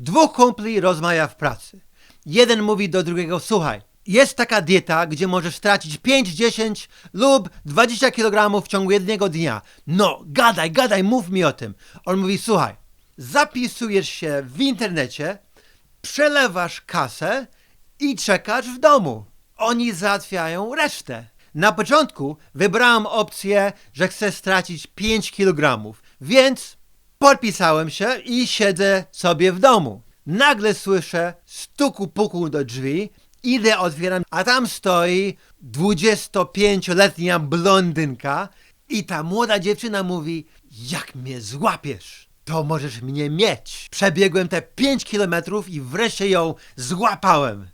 Dwóch kumpli rozmawia w pracy. Jeden mówi do drugiego, słuchaj, jest taka dieta, gdzie możesz stracić 5, 10 lub 20 kg w ciągu jednego dnia. No, gadaj, gadaj, mów mi o tym. On mówi, słuchaj, zapisujesz się w internecie, przelewasz kasę i czekasz w domu. Oni załatwiają resztę. Na początku wybrałem opcję, że chcę stracić 5 kg, więc podpisałem się i siedzę sobie w domu. Nagle słyszę stuku puku do drzwi, idę, otwieram, a tam stoi 25-letnia blondynka i ta młoda dziewczyna mówi, jak mnie złapiesz, to możesz mnie mieć. Przebiegłem te 5 kilometrów i wreszcie ją złapałem.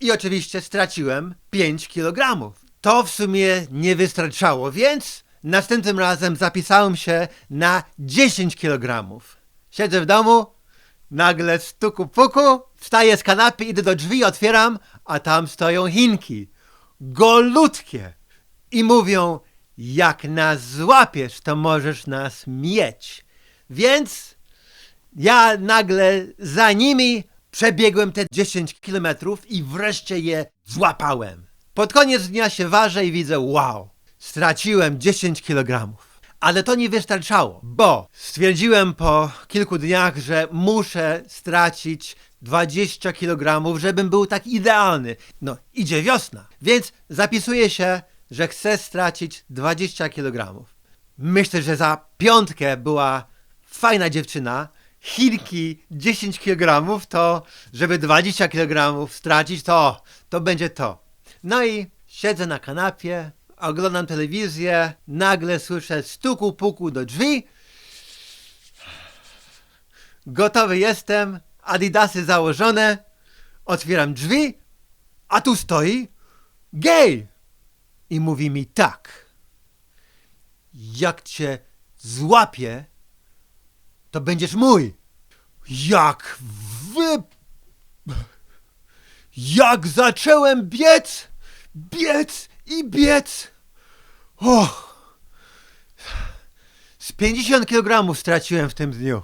I oczywiście straciłem 5 kg. To w sumie nie wystarczało, więc następnym razem zapisałem się na 10 kg. Siedzę w domu, nagle stuku puku, wstaję z kanapy, idę do drzwi, otwieram, a tam stoją Chinki. Golutkie. I mówią, jak nas złapiesz, to możesz nas mieć. Więc ja nagle za nimi przebiegłem te 10 kilometrów i wreszcie je złapałem. Pod koniec dnia się ważę i widzę, wow, straciłem 10 kilogramów. Ale to nie wystarczało, bo stwierdziłem po kilku dniach, że muszę stracić 20 kg, żebym był tak idealny. No, idzie wiosna, więc zapisuję się, że chcę stracić 20 kg. Myślę, że za piątkę była fajna dziewczyna, Chinki 10 kg, to żeby 20 kg stracić, to, to będzie to. No i siedzę na kanapie, oglądam telewizję, nagle słyszę stuku puku do drzwi. Gotowy jestem, adidasy założone, otwieram drzwi, a tu stoi gej i mówi mi tak. Jak cię złapię, to będziesz mój. Jak wy... Jak zacząłem biec, biec i biec. Och. Z 50 kg straciłem w tym dniu.